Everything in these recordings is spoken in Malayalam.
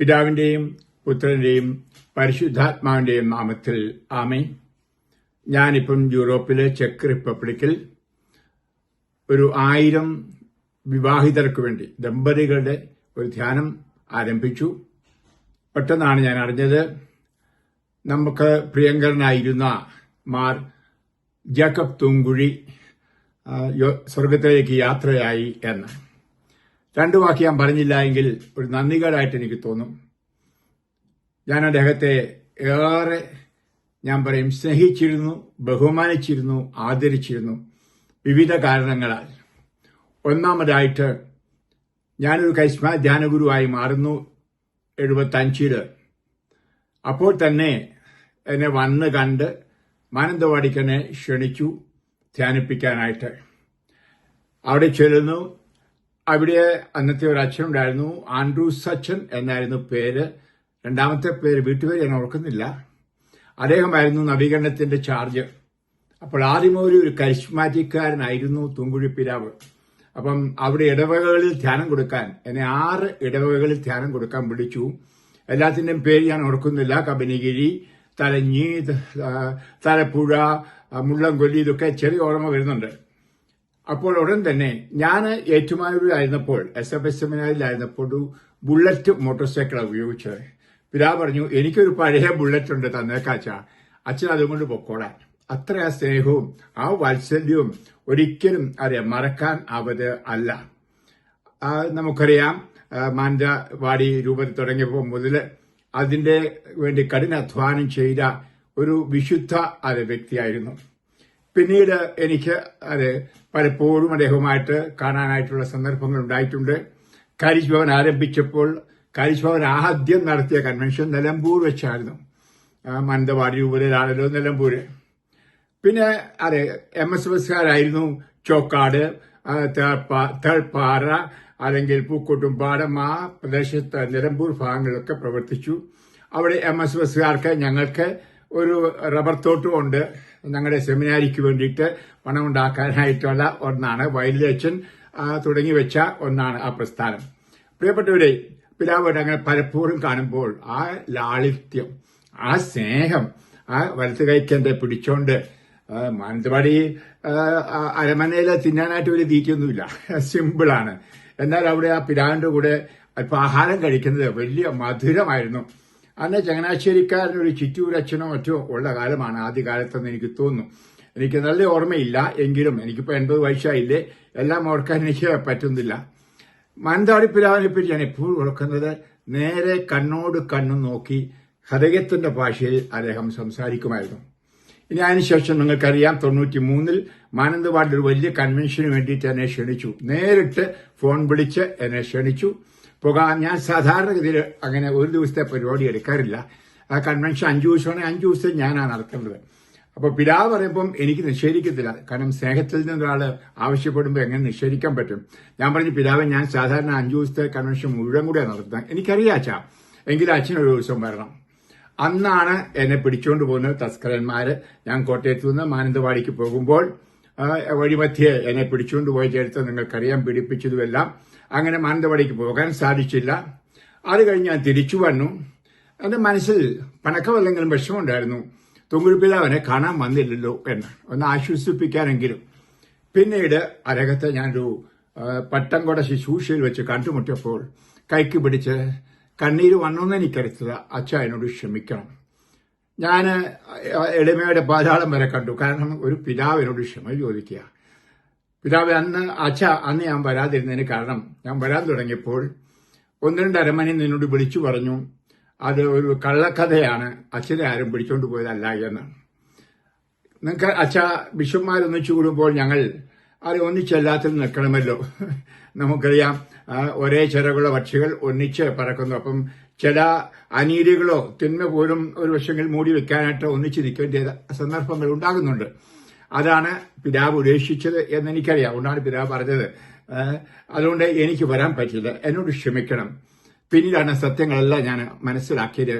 പിതാവിന്റെയും പുത്രന്റെയും പരിശുദ്ധാത്മാവിന്റെയും നാമത്തിൽ ആമേ ഞാനിപ്പം യൂറോപ്പിലെ ചെക്ക് റിപ്പബ്ലിക്കിൽ ഒരു ആയിരം വിവാഹിതർക്ക് വേണ്ടി ദമ്പതികളുടെ ഒരു ധ്യാനം ആരംഭിച്ചു. പെട്ടെന്നാണ് ഞാൻ അറിഞ്ഞത് നമുക്ക് പ്രിയങ്കരനായിരുന്ന മാർ ജേക്കബ് തൂങ്കുഴി സ്വർഗത്തിലേക്ക് യാത്രയായി എന്ന്. രണ്ടു വാക്ക് ഞാൻ പറഞ്ഞില്ല എങ്കിൽ ഒരു നന്ദികേടായിട്ട് എനിക്ക് തോന്നും. ഞാൻ അദ്ദേഹത്തെ ഏറെ ഞാൻ പറയും സ്നേഹിച്ചിരുന്നു ബഹുമാനിച്ചിരുന്നു ആദരിച്ചിരുന്നു വിവിധ കാരണങ്ങളാൽ. ഒന്നാമതായിട്ട് ഞാനൊരു കൈസ്മ ധ്യാനഗുരുവായി മാറുന്നു എഴുപത്തഞ്ചിൽ അപ്പോൾ തന്നെ എന്നെ വന്ന് കണ്ട് മാനന്തവാടിക്കനെ ക്ഷണിച്ചു ധ്യാനിപ്പിക്കാനായിട്ട്. അവിടെ ചെല്ലുന്നു. അവിടെ അന്നത്തെ ഒരു അച്ഛനുണ്ടായിരുന്നു ആൻഡ്രൂ സച്ചൻ എന്നായിരുന്നു പേര്. രണ്ടാമത്തെ പേര് വീട്ടുപേര് ഞാൻ ഓർക്കുന്നില്ല. അദ്ദേഹമായിരുന്നു നവീകരണത്തിന്റെ ചാർജ് അപ്പോൾ ആദ്യമൊരു ഒരു കരിഷ്മാറ്റിക്കാരനായിരുന്നു തുങ്കുഴി പിതാവ്. അപ്പം അവിടെ ഇടവകകളിൽ ധ്യാനം കൊടുക്കാൻ എന്നെ ആറ് ഇടവകകളിൽ ധ്യാനം കൊടുക്കാൻ വിളിച്ചു. എല്ലാത്തിന്റെയും പേര് ഞാൻ ഓർക്കുന്നില്ല. കബനിഗിരി തലഞ്ഞി തലപ്പുഴ മുള്ളംകൊല്ലി ഇതൊക്കെ ചെറിയ ഓർമ്മ വരുന്നുണ്ട്. അപ്പോൾ ഉടൻ തന്നെ ഞാൻ ഏറ്റുമാനൂരിലായിരുന്നപ്പോൾ എസ് എഫ് എസ് സെമിനാറിലായിരുന്നപ്പോൾ ഒരു ബുള്ളറ്റ് മോട്ടോർ സൈക്കിളാണ് ഉപയോഗിച്ചത് പിതാ പറഞ്ഞു എനിക്കൊരു പഴയ ബുള്ളറ്റ് ഉണ്ട് തന്നേക്കാച്ച അച്ഛൻ അതുകൊണ്ട് പൊക്കോളാൻ. അത്ര ആ സ്നേഹവും ആ വാത്സല്യവും ഒരിക്കലും അറിയാം മറക്കാൻ അവത് അല്ല. നമുക്കറിയാം മാനന്തവാടി രൂപത്തിൽ തുടങ്ങിയപ്പോൾ മുതൽ അതിന്റെ വേണ്ടി കഠിന അധ്വാനം ചെയ്ത ഒരു വിശുദ്ധ അത് വ്യക്തിയായിരുന്നു. പിന്നീട് എനിക്ക് അത് പലപ്പോഴും അദ്ദേഹവുമായിട്ട് കാണാനായിട്ടുള്ള സന്ദർഭങ്ങൾ ഉണ്ടായിട്ടുണ്ട്. കാരിശ് ഭവൻ ആരംഭിച്ചപ്പോൾ കാരിശ് ഭവൻ ആദ്യം നടത്തിയ കൺവെൻഷൻ നിലമ്പൂർ വെച്ചായിരുന്നു. മാനന്തവാടി രൂപതയിലാണല്ലോ നിലമ്പൂര് പിന്നെ അതെ എം എസ് ബസ്സുകാരായിരുന്നു ചോക്കാട് തേൾപ്പാറ അല്ലെങ്കിൽ പൂക്കോട്ടുംപാടം ആ പ്രദേശത്ത് നിലമ്പൂർ ഭാഗങ്ങളിലൊക്കെ പ്രവർത്തിച്ചു. അവിടെ എം എസ് ബസ്സുകാർക്ക് ഞങ്ങൾക്ക് ഒരു റബ്ബർ തോട്ടമുണ്ട്. ഞങ്ങളുടെ സെമിനാരിക്ക് വേണ്ടിയിട്ട് പണം ഉണ്ടാക്കാനായിട്ടുള്ള ഒന്നാണ് വയലിലച്ചൻ ആ, തുടങ്ങി വെച്ച ഒന്നാണ് ആ പ്രസ്ഥാനം. പ്രിയപ്പെട്ടവരെ പിതാവോട് അങ്ങനെ പലപ്പോഴും കാണുമ്പോൾ ആ ലാളിത്യം ആ സ്നേഹം ആ വലത്ത് കൈക്കെന്റെ പിടിച്ചോണ്ട് മാനന്തവാടി അരമനയിലെ തിന്നാനായിട്ട് ഒരു തീറ്റയൊന്നുമില്ല സിമ്പിളാണ് എന്നാൽ അവിടെ ആ പിതാവിന്റെ കൂടെ അല്പം ആഹാരം കഴിക്കുന്നത് വലിയ മധുരമായിരുന്നു. അന്ന് ചങ്ങനാശ്ശേരിക്കാരനൊരു ചിറ്റൂരച്ഛനോ മറ്റോ ഉള്ള കാലമാണ് ആദ്യകാലത്തെന്ന് എനിക്ക് തോന്നുന്നു. എനിക്ക് നല്ല ഓർമ്മയില്ല എങ്കിലും എനിക്കിപ്പോൾ എൺപത് വയസ്സായില്ലേ? എല്ലാം ഓർക്കാൻ എനിക്ക് പറ്റുന്നില്ല. മാനന്തവാടി പറ്റി ഞാൻ എപ്പോഴും ഓർക്കുന്നത് നേരെ കണ്ണോട് കണ്ണും നോക്കി ഹൃദയത്തിന്റെ ഭാഷയിൽ അദ്ദേഹം സംസാരിക്കുമായിരുന്നു. ഇനി അതിനുശേഷം നിങ്ങൾക്കറിയാം തൊണ്ണൂറ്റി മൂന്നിൽ മാനന്തവാടിൽ ഒരു വലിയ കൺവെൻഷന് വേണ്ടിയിട്ട് എന്നെ ക്ഷണിച്ചു. നേരിട്ട് ഫോൺ വിളിച്ച് എന്നെ ക്ഷണിച്ചു. പോകാൻ ഞാൻ സാധാരണഗതിയിൽ അങ്ങനെ ഒരു ദിവസത്തെ പരിപാടി എടുക്കാറില്ല. ആ കൺവെൻഷൻ അഞ്ചു ദിവസമാണെങ്കിൽ അഞ്ചു ദിവസം ഞാനാണ് നടത്തേണ്ടത് അപ്പോൾ പിതാവ് പറയുമ്പം എനിക്ക് നിഷേധിക്കത്തില്ല. കാരണം സ്നേഹത്തിൽ നിന്ന് ഒരാൾ ആവശ്യപ്പെടുമ്പോൾ എങ്ങനെ നിഷേധിക്കാൻ പറ്റും? ഞാൻ പറഞ്ഞു പിതാവ് ഞാൻ സാധാരണ അഞ്ചു ദിവസത്തെ കൺവെൻഷൻ മുഴുവൻ കൂടെ നടത്താം എനിക്കറിയാം അച്ഛാ. എങ്കിലും അച്ഛൻ ഒരു ദിവസം വരണം. അന്നാണ് എന്നെ പിടിച്ചുകൊണ്ട് പോകുന്നത് തസ്കരന്മാർ ഞാൻ കോട്ടയത്ത് നിന്ന് മാനന്തവാടിക്ക് പോകുമ്പോൾ വഴിമധ്യേ എന്നെ പിടിച്ചുകൊണ്ട് പോയ ചരിത്രം നിങ്ങൾക്കറിയാം പീഡിപ്പിച്ചതുമെല്ലാം. അങ്ങനെ മാനന്തവാടിക്ക് പോകാൻ സാധിച്ചില്ല. അത് കഴിഞ്ഞ് ഞാൻ തിരിച്ചു വന്നു. എന്റെ മനസ്സിൽ പണക്കമല്ലെങ്കിലും വിഷമമുണ്ടായിരുന്നു. തുങ്കുരുപ്പിതാവിനെ കാണാൻ വന്നില്ലല്ലോ എന്ന് ഒന്ന് ആശ്വസിപ്പിക്കാനെങ്കിലും. പിന്നീട് അരകത്തെ ഞാനൊരു പട്ടംകൊട ശുശ്രൂഷയിൽ വെച്ച് കണ്ടുമുട്ടിയപ്പോൾ കൈക്ക് പിടിച്ച് കണ്ണീര് വന്നോന്ന് എനിക്കറിയത്തില്ല. അച്ഛ എന്നോട് ക്ഷമിക്കണം. ഞാൻ എളിമയുടെ പാതാളം വരെ കണ്ടു. കാരണം ഒരു പിതാവിനോട് ക്ഷമ ചോദിക്കുക. പിതാവ് അന്ന് അച്ഛ അന്ന് ഞാൻ വരാതിരുന്നതിന് കാരണം ഞാൻ വരാൻ തുടങ്ങിയപ്പോൾ ഒന്ന് രണ്ട് നിന്നോട് വിളിച്ചു പറഞ്ഞു അത് ഒരു കള്ളക്കഥയാണ് അച്ഛനെ ആരും പിടിച്ചോണ്ട് പോയതല്ല എന്ന്. നിങ്ങൾക്ക് അച്ഛ ബിഷപ്പ്മാരൊന്നിച്ചു കൂടുമ്പോൾ ഞങ്ങൾ അത് ഒന്നിച്ചെല്ലാത്തിൽ നിൽക്കണമല്ലോ. നമുക്കറിയാം ഒരേ ചിറകുള്ള പക്ഷികൾ ഒന്നിച്ച് പറക്കുന്നു. അപ്പം ചില അനീതികളോ തിന്മ പോലും ഒരു വശങ്ങളിൽ മൂടി വെക്കാനായിട്ട് ഒന്നിച്ച് നിൽക്കേണ്ട സന്ദർഭങ്ങൾ ഉണ്ടാകുന്നുണ്ട്. അതാണ് പിതാവ് ഉപേക്ഷിച്ചത് എന്ന് എനിക്കറിയാം അതുകൊണ്ടാണ് പിതാവ് പറഞ്ഞത്. അതുകൊണ്ട് എനിക്ക് വരാൻ പറ്റില്ല. എന്നോട് ക്ഷമിക്കണം. പിന്നീടാണ് സത്യങ്ങളെല്ലാം ഞാൻ മനസ്സിലാക്കിയത്.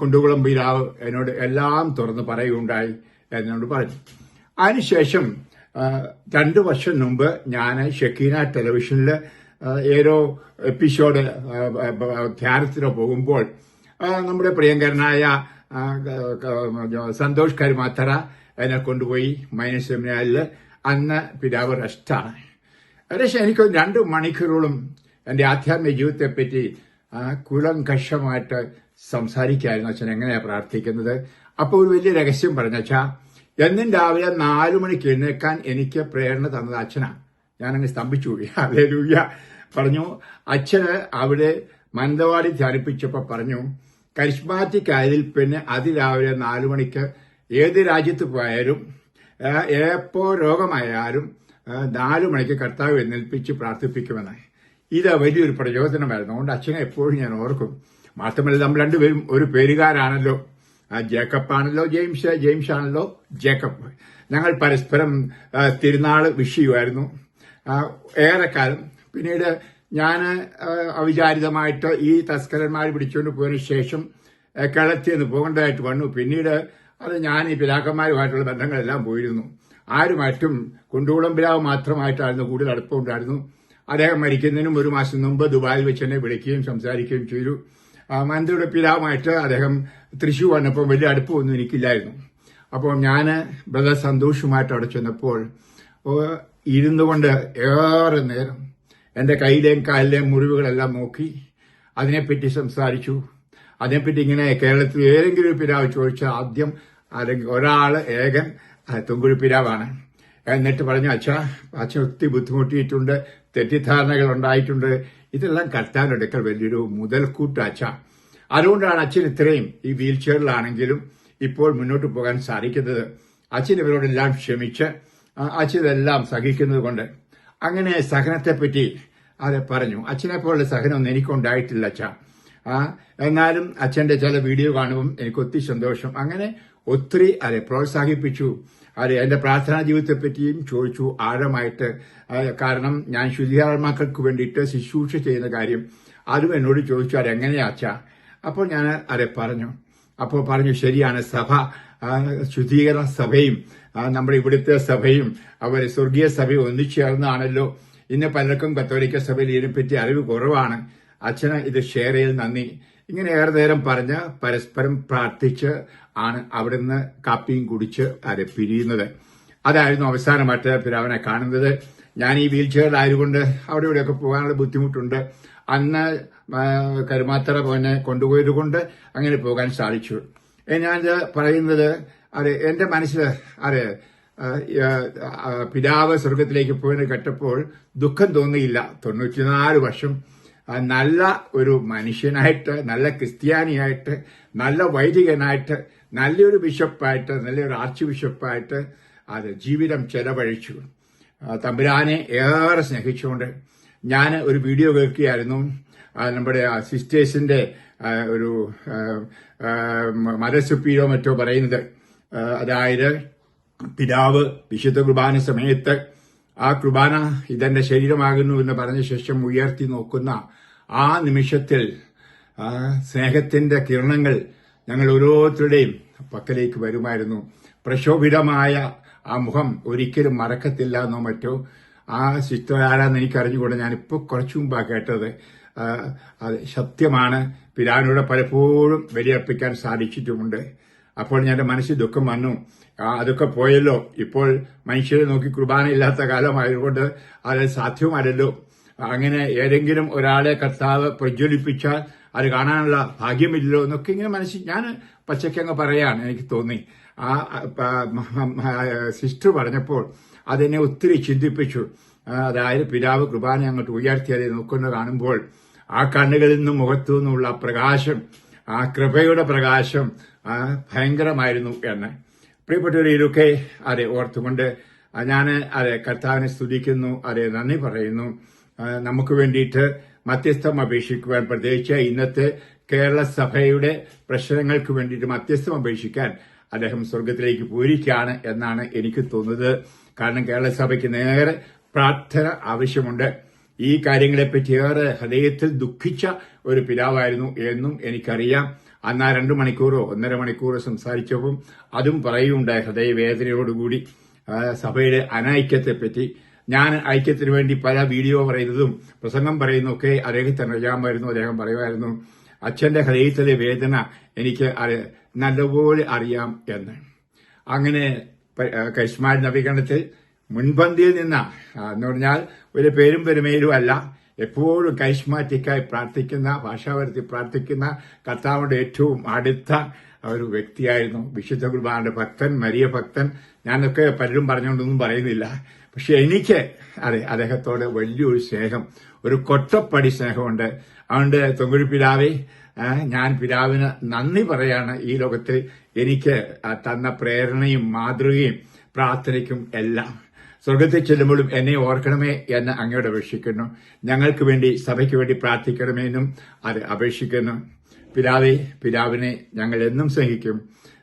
കുണ്ടുകുളം പിതാവ് എന്നോട് എല്ലാം തുറന്ന് പറയുകയുണ്ടായി എന്നോട് പറഞ്ഞു. അതിനുശേഷം രണ്ട് വർഷം മുമ്പ് ഞാൻ ഷക്കീന ടെലിവിഷനിൽ ഏതോ എപ്പിസോഡ് ആ, പോകുമ്പോൾ നമ്മുടെ പ്രിയങ്കരനായ സന്തോഷ് കരുമാത്തറ എന്നെ കൊണ്ടുപോയി മൈനസ് സെമിനാറിൽ അന്ന് പിതാവ് റെസ്റ്റാണ്. ഏകദേശം എനിക്ക് രണ്ട് മണിക്കൂറോളം എന്റെ ആധ്യാത്മിക ജീവിതത്തെപ്പറ്റി ആ, കുലങ്കഷമായിട്ട് സംസാരിക്കായിരുന്നു അച്ഛൻ എങ്ങനെയാണ് പ്രാർത്ഥിക്കുന്നത്. അപ്പോൾ ഒരു വലിയ രഹസ്യം പറഞ്ഞച്ചാ എന്നും രാവിലെ നാലു മണിക്ക് എഴുന്നേക്കാൻ എനിക്ക് പ്രേരണ തന്നത് അച്ഛനാണ് ഞാനങ്ങ് സ്തംഭിച്ചു പോയി. രൂപ പറഞ്ഞു അച്ഛന് അവിടെ മന്ദവാടി ധ്യാനിപ്പിച്ചപ്പോ പറഞ്ഞു കരിസ്മാറ്റിക് ആയതിൽ പിന്നെ അതിരാവിലെ നാലു മണിക്ക് ഏത് രാജ്യത്ത് പോയാലും എപ്പോ രോഗമായാലും നാലു മണിക്ക് കർത്താവ് എന്നേൽപ്പിച്ച് പ്രാർത്ഥിപ്പിക്കുമെന്ന് ഇത് വലിയൊരു പ്രചോദനമായിരുന്നു. അതുകൊണ്ട് അച്ഛനെ എപ്പോഴും ഞാൻ ഓർക്കും. മാത്രമല്ല നമ്മൾ രണ്ടുപേരും ഒരു പേരുകാരാണല്ലോ. ജേക്കബ് ആണല്ലോ ജെയിംസ് ജെയിംസ് ആണല്ലോ ജേക്കബ്. ഞങ്ങൾ പരസ്പരം തിരുനാൾ വിഷ് ചെയ്യുമായിരുന്നു. ഏറെക്കാലം. പിന്നീട് ഞാൻ അവിചാരിതമായിട്ട് ഈ തസ്കരന്മാർ പിടിച്ചുകൊണ്ട് പോയതിനു ശേഷം കിളത്തിയെന്ന് പോകേണ്ടതായിട്ട് വന്നു. പിന്നീട് അത് ഞാൻ ഈ പിതാക്കന്മാരുമായിട്ടുള്ള ബന്ധങ്ങളെല്ലാം പോയിരുന്നു. ആരുമായിട്ടും കുണ്ടുകുളം പിതാവ് മാത്രമായിട്ടായിരുന്നു കൂടുതൽ അടുപ്പമുണ്ടായിരുന്നു. അദ്ദേഹം മരിക്കുന്നതിനും ഒരു മാസം മുമ്പ് ദുബായിൽ വെച്ച് എന്നെ വിളിക്കുകയും സംസാരിക്കുകയും ചെയ്തു. മന്ത്രിയുടെ പിതാവുമായിട്ട് അദ്ദേഹം തൃശൂർ വന്നപ്പോൾ വലിയ അടുപ്പമൊന്നും എനിക്കില്ലായിരുന്നു. അപ്പോൾ ഞാൻ ബ്രദർ സന്തോഷുമായിട്ട് അവിടെ ചെന്നപ്പോൾ ഇരുന്നു കൊണ്ട് ഏറെ നേരം എന്റെ കയ്യിലെയും കാലിലെയും മുറിവുകളെല്ലാം നോക്കി അതിനെപ്പറ്റി സംസാരിച്ചു. അതിനെപ്പറ്റി ഇങ്ങനെ കേരളത്തിൽ ഏതെങ്കിലും ഒരു പിതാവ് ചോദിച്ചാൽ ആദ്യം അല്ലെങ്കിൽ ഒരാൾ ഏകൻ ആ, തുങ്കുഴി എന്നിട്ട് പറഞ്ഞു അച്ഛാ അച്ഛൻ ഒത്തിരി ബുദ്ധിമുട്ടിയിട്ടുണ്ട് തെറ്റിദ്ധാരണകൾ ഉണ്ടായിട്ടുണ്ട്. ഇതെല്ലാം കർത്താനെടുക്കൽ വലിയൊരു മുതൽക്കൂട്ട് അച്ഛ. അതുകൊണ്ടാണ് അച്ഛൻ ഇത്രയും ഈ വീൽ ചെയറിലാണെങ്കിലും ഇപ്പോൾ മുന്നോട്ട് പോകാൻ സാധിക്കുന്നത്. അച്ഛൻ ഇവരോടെല്ലാം ക്ഷമിച്ച് അച്ഛൻ ഇതെല്ലാം സഹിക്കുന്നത് കൊണ്ട്. അങ്ങനെ സഹനത്തെപ്പറ്റി അത് പറഞ്ഞു. അച്ഛനെ പോലുള്ള സഹനമൊന്നും എനിക്കുണ്ടായിട്ടില്ല അച്ഛ. എന്നാലും അച്ഛന്റെ ചില വീഡിയോ കാണുമ്പോൾ എനിക്ക് ഒത്തിരി സന്തോഷം. അങ്ങനെ ഒത്തിരി അതെ പ്രോത്സാഹിപ്പിച്ചു. അതെ എന്റെ പ്രാർത്ഥനാ ജീവിതത്തെ പറ്റിയും ചോദിച്ചു. ആഴമായിട്ട് കാരണം ഞാൻ ശുചിയാത്മാക്കൾക്ക് വേണ്ടിയിട്ട് ശുശ്രൂഷ ചെയ്യുന്ന കാര്യം അതും എന്നോട് ചോദിച്ചു. അതെങ്ങനെയാ അച്ഛാ? അപ്പോൾ ഞാൻ അതെ പറഞ്ഞു. അപ്പോൾ പറഞ്ഞു ശരിയാണ് സഭ ശുദ്ധീകരണ സഭയും നമ്മുടെ ഇവിടുത്തെ സഭയും അവർ സ്വർഗീയ സഭയും ഒന്നിച്ചേർന്നാണല്ലോ ഇന്ന് പലർക്കും കത്തോലിക്ക സഭയിൽ ഇതിനെപ്പറ്റി അറിവ് കുറവാണ്. അച്ഛന് ഇത് ഷെയർ ചെയ്ത് നന്ദി. ഇങ്ങനെ ഏറെ നേരം പറഞ്ഞ് പരസ്പരം പ്രാർത്ഥിച്ച് ആണ് അവിടുന്ന് കാപ്പിയും കുടിച്ച് അത് പിരിയുന്നത്. അതായിരുന്നു അവസാനമായിട്ട് പിതാവിനെ കാണുന്നത്. ഞാൻ ഈ വീൽ ചെയറിലായതുകൊണ്ട് അവിടെ ഇവിടെയൊക്കെ പോകാനുള്ള ബുദ്ധിമുട്ടുണ്ട്. അന്ന് കരുമാത്ര പോനെ കൊണ്ടുപോയത് കൊണ്ട് അങ്ങനെ പോകാൻ സാധിച്ചു. ഞാനിത് പറയുന്നത് അതെ എന്റെ മനസ്സിൽ അതെ പിതാവ് സ്വർഗത്തിലേക്ക് പോയെന്ന് കേട്ടപ്പോൾ ദുഃഖം തോന്നിയില്ല. തൊണ്ണൂറ്റിനാല് വർഷം നല്ല ഒരു മനുഷ്യനായിട്ട് നല്ല ക്രിസ്ത്യാനിയായിട്ട് നല്ല വൈദികനായിട്ട് നല്ലൊരു ബിഷപ്പായിട്ട് നല്ലൊരു ആർച്ച് ബിഷപ്പായിട്ട് അത് ജീവിതം ചെലവഴിച്ചു. തമ്പുരാനെ ഏറെ സ്നേഹിച്ചുകൊണ്ട് ഞാൻ ഒരു വീഡിയോ കേൾക്കുകയായിരുന്നു. നമ്മുടെ സിസ്റ്റേഴ്സിന്റെ ഒരു മതസുപ്പീരോ മറ്റോ പറയുന്നത് അതായത് പിതാവ് വിശുദ്ധ കുർബാന സമയത്ത് ആ കുർബാന ഇതെന്റെ ശരീരമാകുന്നു എന്ന് പറഞ്ഞ ശേഷം ഉയർത്തി നോക്കുന്ന ആ നിമിഷത്തിൽ സ്നേഹത്തിന്റെ കിരണങ്ങൾ ഞങ്ങൾ ഓരോരുത്തരുടെയും പക്കലേക്ക് വരുമായിരുന്നു. പ്രക്ഷോഭിതമായ ആ മുഖം ഒരിക്കലും മറക്കത്തില്ല എന്നോ മറ്റോ. ആ സിസ്റ്റർ ആരാന്ന് എനിക്ക് അറിഞ്ഞുകൊണ്ട് ഞാനിപ്പോൾ കുറച്ചു മുമ്പാ കേട്ടത്. അത് സത്യമാണ്. പിതാവിനോട് പലപ്പോഴും ബലിയർപ്പിക്കാൻ സാധിച്ചിട്ടുമുണ്ട്. അപ്പോൾ ഞാൻ മനസ്സിൽ ദുഃഖം വന്നു. അതൊക്കെ പോയല്ലോ. ഇപ്പോൾ മനുഷ്യരെ നോക്കി കുർബാന ഇല്ലാത്ത കാലമായതുകൊണ്ട് അത് സാധ്യമല്ലല്ലോ അങ്ങനെ ഏതെങ്കിലും ഒരാളെ കർത്താവ് പ്രജ്വലിപ്പിച്ചാൽ അത് കാണാനുള്ള ഭാഗ്യമില്ലല്ലോ എന്നൊക്കെ ഇങ്ങനെ മനസ്സിൽ ഞാൻ പച്ചക്കങ്ങ് പറയാണ് എനിക്ക് തോന്നി. ആ സിസ്റ്റർ പറഞ്ഞപ്പോൾ അതെന്നെ ഒത്തിരി ചിന്തിപ്പിച്ചു. അതായത് പിതാവ് കൃപാനെ അങ്ങോട്ട് ഉയർത്തിയാലേ നോക്കുന്ന കാണുമ്പോൾ ആ കണ്ണുകളിൽ നിന്നും മുഖത്തു നിന്നുള്ള പ്രകാശം ആ കൃപയുടെ പ്രകാശം ഭയങ്കരമായിരുന്നു എന്ന്. പ്രിയപ്പെട്ടവർ ഇതൊക്കെ അതെ ഓർത്തുകൊണ്ട് ഞാൻ അതെ കർത്താവിനെ സ്തുതിക്കുന്നു അതെ നന്ദി പറയുന്നു. നമുക്ക് വേണ്ടിയിട്ട് മധ്യസ്ഥം അപേക്ഷിക്കുവാൻ പ്രത്യേകിച്ച് ഇന്നത്തെ കേരള സഭയുടെ പ്രശ്നങ്ങൾക്ക് വേണ്ടിയിട്ട് മധ്യസ്ഥം അപേക്ഷിക്കാൻ അദ്ദേഹം സ്വർഗത്തിലേക്ക് പോയിരിക്കുകയാണ് എന്നാണ് എനിക്ക് തോന്നുന്നത്. കാരണം കേരള സഭയ്ക്ക് നേരെ പ്രാർത്ഥന ആവശ്യമുണ്ട്. ഈ കാര്യങ്ങളെപ്പറ്റി ഏറെ ഹൃദയത്തിൽ ദുഃഖിച്ച ഒരു പിതാവായിരുന്നു എന്നും എനിക്കറിയാം. അന്നാ രണ്ടു മണിക്കൂറോ ഒന്നര മണിക്കൂറോ സംസാരിച്ചപ്പം അതും പറയുകയുണ്ടായി ഹൃദയവേദനയോടുകൂടി. സഭയുടെ അനൈക്യത്തെപ്പറ്റി ഞാൻ ഐക്യത്തിന് വേണ്ടി പല വീഡിയോ പറയുന്നതും പ്രസംഗം പറയുന്നതൊക്കെ അദ്ദേഹത്തിന് അറിയാമായിരുന്നു അദ്ദേഹം പറയുമായിരുന്നു അച്ഛന്റെ ഹൃദയത്തിലെ വേദന എനിക്ക് നല്ലപോലെ അറിയാം എന്ന്. അങ്ങനെ ആ, നവീകരണത്തിൽ മുൻപന്തിയിൽ നിന്ന എന്ന് പറഞ്ഞാൽ ഒരു പേരും പെരുമയിലും അല്ല എപ്പോഴും കൈഷ്മാറ്റിക്കായി പ്രാർത്ഥിക്കുന്ന ഭാഷാവരത്തിൽ പ്രാർത്ഥിക്കുന്ന കർത്താവിന്റെ ഏറ്റവും അടുത്ത ഒരു വ്യക്തിയായിരുന്നു വിശുദ്ധ കുർബാനയുടെ ഭക്തൻ മരിയ ഭക്തൻ. ഞാനൊക്കെ പലരും പറഞ്ഞുകൊണ്ടൊന്നും പറയുന്നില്ല. പക്ഷെ എനിക്ക് അതെ അദ്ദേഹത്തോട് വലിയൊരു സ്നേഹം ഒരു കൊട്ടപ്പടി സ്നേഹമുണ്ട്. അതുകൊണ്ട് തൊങ്കുഴി പിതാവേ ഞാൻ പിതാവിന് നന്ദി പറയാണ് ഈ ലോകത്തിൽ. എനിക്ക് തന്ന പ്രേരണയും മാതൃകയും പ്രാർത്ഥനയ്ക്കും എല്ലാം. സ്വർഗത്തിൽ ചെല്ലുമ്പോഴും എന്നെ ഓർക്കണമേ എന്ന് അങ്ങയോട് അപേക്ഷിക്കുന്നു. ഞങ്ങൾക്ക് വേണ്ടി സഭയ്ക്ക് വേണ്ടി പ്രാർത്ഥിക്കണമെന്നും അത് അപേക്ഷിക്കുന്നു. പിതാവെ പിതാവിനെ ഞങ്ങൾ എന്നും സ്നേഹിക്കും.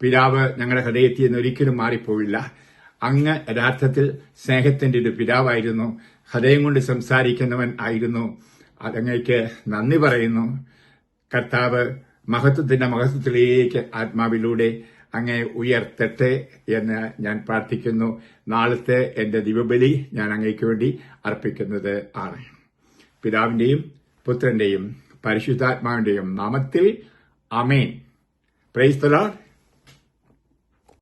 പിതാവ് ഞങ്ങളുടെ ഹൃദയത്തിൽ നിന്ന് ഒരിക്കലും മാറിപ്പോവില്ല. അങ്ങ് യഥാർത്ഥത്തിൽ സ്നേഹത്തിന്റെ ഒരു പിതാവായിരുന്നു. ഹൃദയം കൊണ്ട് സംസാരിക്കുന്നവൻ ആയിരുന്നു. അതങ്ങയ്ക്ക് നന്ദി പറയുന്നു. കർത്താവ് മഹത്വത്തിന്റെ മഹത്വത്തിലേക്ക് ആത്മാവിലൂടെ അങ്ങേ ഉയർത്തട്ടെ എന്ന് ഞാൻ പ്രാർത്ഥിക്കുന്നു. നാളത്തെ എന്റെ ദിവബലി ഞാൻ അങ്ങേക്ക് വേണ്ടി അർപ്പിക്കുന്നത് ആണ്. പിതാവിന്റെയും പുത്രന്റെയും പരിശുദ്ധാത്മാവിന്റെയും നാമത്തിൽ അമേൻ പ്രൈസ് ദ ലോർഡ്